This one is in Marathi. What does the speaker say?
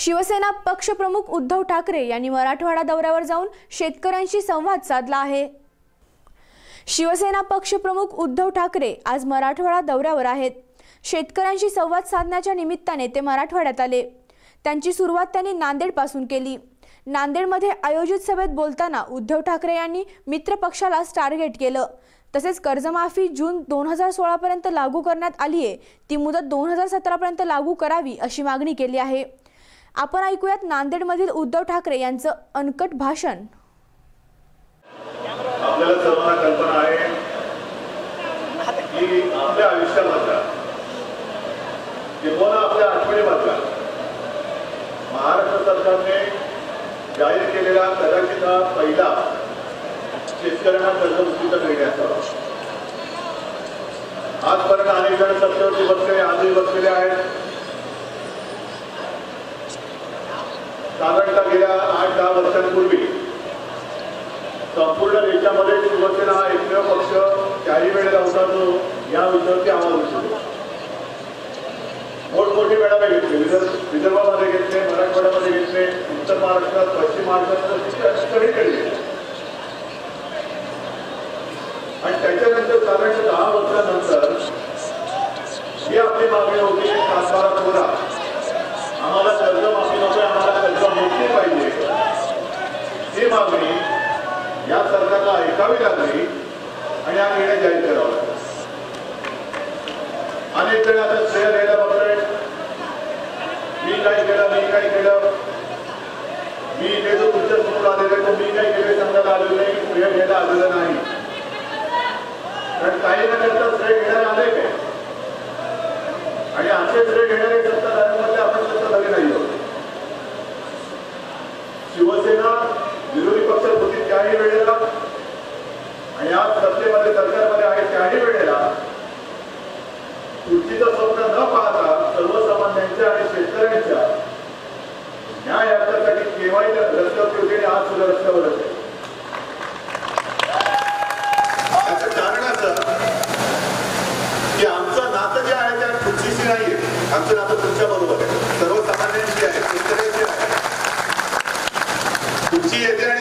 शिवसेना पक्षप्रमुख उद्धव ठाकरे यांनी मराठवाडा दौऱ्यावर जाऊन शेतकऱ्यांशी संवाद साधला आहे. शिवसेना पक्षप्रमुख उद्धव ठाकरे आज मराठवाडा दौऱ्यावर आहेत. शेतकऱ्यांशी संवाद साधण्याच्या निमित्ताने ते मराठवाड्यात आले. त्यांची सुरुवात त्यांनी नांदेडपासून केली. नांदेडमध्ये आयोजित सभेत बोलताना उद्धव ठाकरे यांनी मित्रपक्षालाच टार्गेट केलं. तसेच कर्जमाफी जून दोन हजार सोळापर्यंत लागू करण्यात आली आहे ती मुदत दोन हजार सतरापर्यंत लागू करावी अशी मागणी केली आहे. आपण ऐकूयात नांदेडमधील उद्धव ठाकरे यांचं अनकट भाषण. आपल्याला सर्वांना कल्पना आहे की आपल्या आयुष्यामधला किंवा आपल्या आठवणी आठवणीमधला महाराष्ट्र सरकारने जाहीर केलेला कदाचित हा पहिला शेतकऱ्यांना कर्जमुक्तीचा निर्णय असावा. आजपर्यंत अनेक जण सत्तेवरती बसलेले आजही बसलेले आहेत. दहा वर्षांपूर्वी. संपूर्ण देशामध्ये शिवसेना हा एकमेव पक्ष त्याही वेळेला होता जो या विषयावरती आवाज उचलतो मोठमोठे मेळावे घेतले. विदर्भ विदर्भामध्ये घेतले मराठवाड्यामध्ये घेतले उत्तर महाराष्ट्रात पश्चिम महाराष्ट्रात सगळीकडे घेतले. आणि त्याच्यानंतर साधारण दहा वर्षानंतर ही आपली मागणी होती की सातबारा कोरा आम्हाला कर्ज माफी नको आम्हाला कर्ज मुक्ती पाहिजे. या सरकारला ऐकावी लागली आणि हा निर्णय जाहीर करावा लागला. अनेक जण आता श्रेय घ्यायला बघताय. मी काय केलं मी काय केलं? मी इथे जो तुमच्यासमोर आलेला तो मी काय केले सांगायला आलेलं नाही श्रेय घ्यायला आलेलं नाही. कारण काही ना करता श्रेय घेण्याला आले काय आणि असे श्रेय घेणारे सत्ता त्याही वेळेला आणि आज सत्तेमध्ये सरकारमध्ये आहे त्याही वेळेला तुटीचं स्वप्न न पाहता सर्वसामान्यांच्या आणि शेतकऱ्यांच्या न्याय हक्कासाठी केव्हाही रस्त्यावर योजने आज सुद्धा रस्त्यावर असेल सर्वसामान्यांची आहे शेतकऱ्यांची आहे. तुमची येते आणि